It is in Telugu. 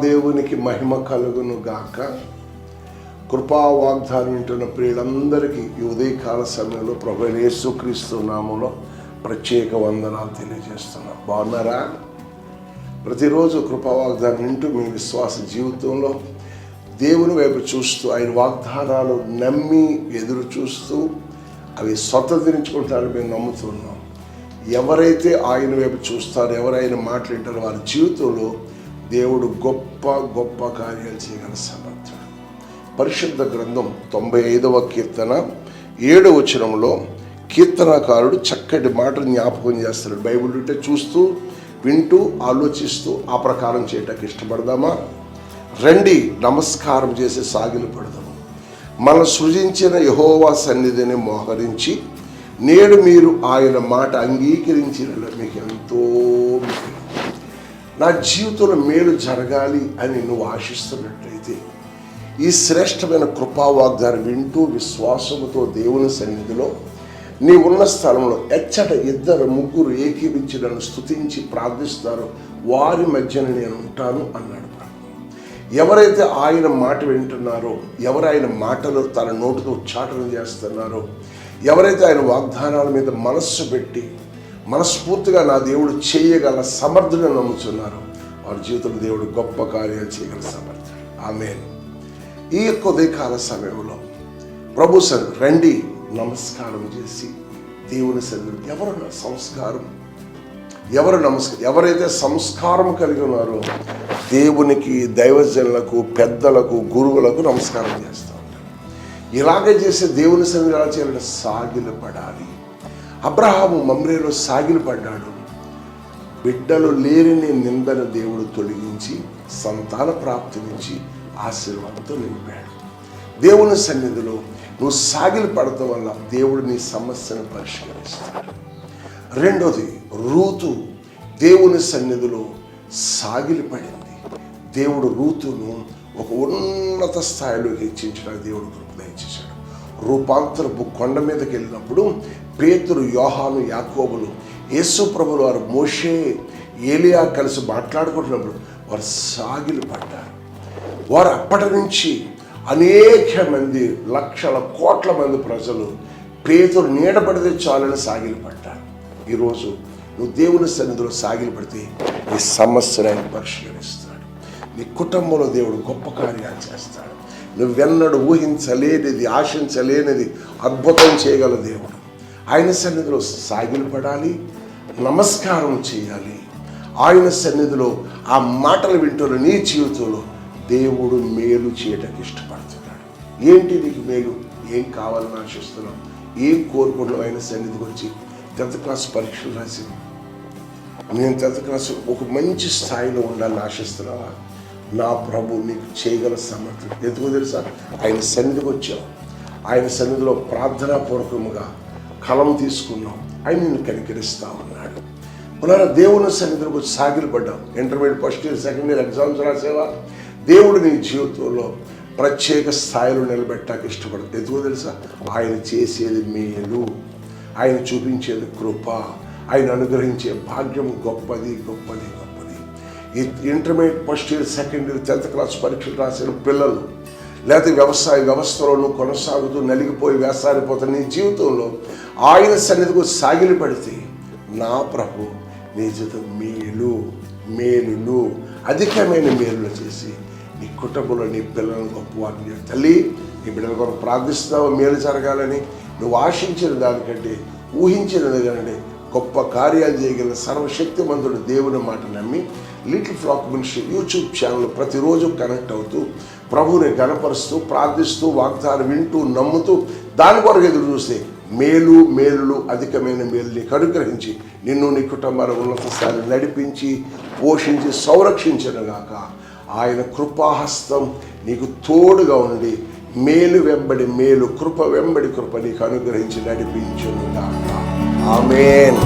దేవునికి మహిమ కలుగును గాక. కృపా వాగ్దానం వింటున్న ప్రియులందరికీ ఈ ఉదయకాల సమయంలో ప్రభు యేసుక్రీస్తు నామంలో ప్రత్యేక వందనాలు తెలియజేస్తున్నాం. బాగున్నారా? ప్రతిరోజు కృపా వాగ్దానం వింటూ మీ విశ్వాస జీవితంలో దేవుని వైపు చూస్తూ ఆయన వాగ్దానాలు నమ్మి ఎదురు చూస్తూ అవి స్వతంత్రించుకుంటారని మేము నమ్ముతున్నాం. ఎవరైతే ఆయన వైపు చూస్తారో ఎవరైనా మాట్లాడారో వారి జీవితంలో దేవుడు గొప్ప గొప్ప కార్యాలు చేయగల సమర్థుడు పరిశుద్ధ గ్రంథం తొంభై ఐదవ కీర్తన ఏడవ వచనంలో కీర్తనకారుడు చక్కటి మాటలు జ్ఞాపకం చేస్తాడు. బైబిల్ ఉంటే చూస్తూ వింటూ ఆలోచిస్తూ ఆ ప్రకారం చేయటానికి ఇష్టపడదామా? రండి నమస్కారం చేసి సాగిలు పడదాము. మన సృజించిన యహోవా సన్నిధిని మోహరించి నేడు మీరు ఆయన మాట అంగీకరించిన మీకు ఎంతో నా జీవితంలో మేలు జరగాలి అని నువ్వు ఆశిస్తున్నట్లయితే ఈ శ్రేష్టమైన కృపా వాగ్దానం వింటూ విశ్వాసముతో దేవుని సన్నిధిలో నీ ఉన్న స్థలంలో ఎచ్చట ఇద్దరు ముగ్గురు ఏకీపించి నన్ను స్తుతించి ప్రార్థిస్తారో. వారి మధ్యన నేను ఉంటాను అన్నాడు ఎవరైతే ఆయన మాట వింటున్నారో ఎవరు ఆయన మాటలు తన నోటితో ఉచ్చాటన చేస్తున్నారో ఎవరైతే ఆయన వాగ్దానాల మీద మనస్సు పెట్టి మనస్ఫూర్తిగా నా దేవుడు చేయగల సమర్థుడు నమ్ముతున్నారు వారి జీవితంలో దేవుడు గొప్ప కార్యాలు చేయగల సమర్థుడు. ఆమె ఈ యొక్క ఉదయకాల సమయంలో ప్రభు సార్ రండి నమస్కారం చేసి దేవుని సన్నిధి ఎవరు సంస్కారం ఎవరు నమస్కారం ఎవరైతే సంస్కారం కలిగి ఉన్నారో దేవునికి దైవజనులకు పెద్దలకు గురువులకు నమస్కారం చేస్తూ ఉంటారు. ఇలాగే చేసే దేవుని సన్నిధి ఎలా చేయాలంటే సాగిలపడాలి. అబ్రహాము మమ్రేలో సాగిలపడ్డాడు. బిడ్డలు లేరిని నిందను దేవుడు తొలగించి సంతాన ప్రాప్తినిచ్చి ఆశీర్వాదంతో నింపాడు. దేవుని సన్నిధిలో నువ్వు సాగిలు పడటం వల్ల దేవుడు నీ సమస్యను పరిష్కరిస్తాడు. రెండోది రూతు దేవుని సన్నిధిలో సాగిలి పడింది దేవుడు రూతును ఒక ఉన్నత స్థాయిలో హెచ్చించడానికి దేవుడు కృపణ రూపాంతరపు కొండ మీదకి వెళ్ళినప్పుడు పేతురు యోహాను యాకోబులు యేసు ప్రభులు వారు మోషే ఏలియా కలిసి మాట్లాడుకుంటున్నప్పుడు వారు సాగిలు పడ్డారు. వారు అప్పటి నుంచి అనేక మంది లక్షల కోట్ల మంది ప్రజలు పేతురు నీడబడితే చాలని సాగిలు పడ్డారు. ఈరోజు నువ్వు దేవుని సన్నిధిలో సాగిలు పడితే ఈ సమస్యను ఆయన పరిష్కరిస్తాడు నీ కుటుంబంలో దేవుడు గొప్ప కార్యాలు చేస్తాడు. నువ్వెన్నడు ఊహించలేనిది ఆశించలేనిది అద్భుతం చేయగల దేవుడు. ఆయన సన్నిధిలో సాగిలు పడాలి నమస్కారం చేయాలి. ఆయన సన్నిధిలో ఆ మాటలు వింటున్న నీ జీవితంలో దేవుడు మేలు చేయటకు ఇష్టపడుతున్నాడు. ఏంటి నీకు మేలు? ఏం కావాలని ఆశిస్తున్నావు? ఏం కోరుకుంటున్నావు ఆయన సన్నిధికి వచ్చి టెన్త్ క్లాస్ పరీక్షలు రాసి నేను టెన్త్ క్లాస్ ఒక మంచి స్థాయిలో ఉండాలని ఆశిస్తున్నావా? నా ప్రభు నీకు చేయగల సమర్థుడు ఎందుకో తెలుసా? ఆయన సన్నిధికి వచ్చాం. ఆయన సన్నిధిలో ప్రార్థనాపూర్వకముగా కలం తీసుకున్నాం. ఆయన నిన్ను కనికరిస్తా ఉన్నాడు. పునర దేవుని సన్నిధిలోకి వచ్చి intermediate first year second year exams రాసేవా? దేవుడు నీ జీవితంలో ప్రత్యేక స్థాయిలో నిలబెట్టాక ఇష్టపడదు ఎందుకో తెలుసా? ఆయన చేసేది మేలు. ఆయన చూపించేది కృప. ఆయన అనుగ్రహించే భాగ్యం గొప్పది గొప్పది గొప్పది. ఈ intermediate first year second year tenth class పరీక్షలు రాసిన పిల్లలు లేకపోతే వ్యవసాయ వ్యవస్థలోనూ కొనసాగుతూ నలిగిపోయి వేసారిపోతున్న నీ జీవితంలో ఆయన సన్నిధికి సాగిలి పడితే నా ప్రభు నీ జీవితం మేలు మేలులు అధికమైన మేలులు చేసి నీ కుటుంబంలో నీ పిల్లలను గొప్పవారిని తల్లి నీ బిడ్డల కొరకు ప్రార్థిస్తున్నావు మేలు జరగాలని నువ్వు ఆశించిన దానికంటే ఊహించిన దానికంటే గొప్ప కార్యాలు చేయగల సర్వశక్తిమంతుడు దేవుని మాట నమ్మి little flock ministry YouTube channel ప్రతిరోజు కనెక్ట్ అవుతూ ప్రభుని గణపరుస్తూ ప్రార్థిస్తూ వాగ్దానం వింటూ నమ్ముతూ దాని కొరకు ఎదురు చూస్తే మేలు మేలులు అధికమైన మేలుని కనుగ్రహించి నిన్ను నీ కుటుంబాల ఉన్నత స్థాయి నడిపించి పోషించి సంరక్షించనుగాక. ఆయన కృపాహస్తం నీకు తోడుగా ఉండి మేలు వెంబడి మేలు కృప వెంబడి కృప నీకు అనుగ్రహించి నడిపించునుగాక. ஆமேன்.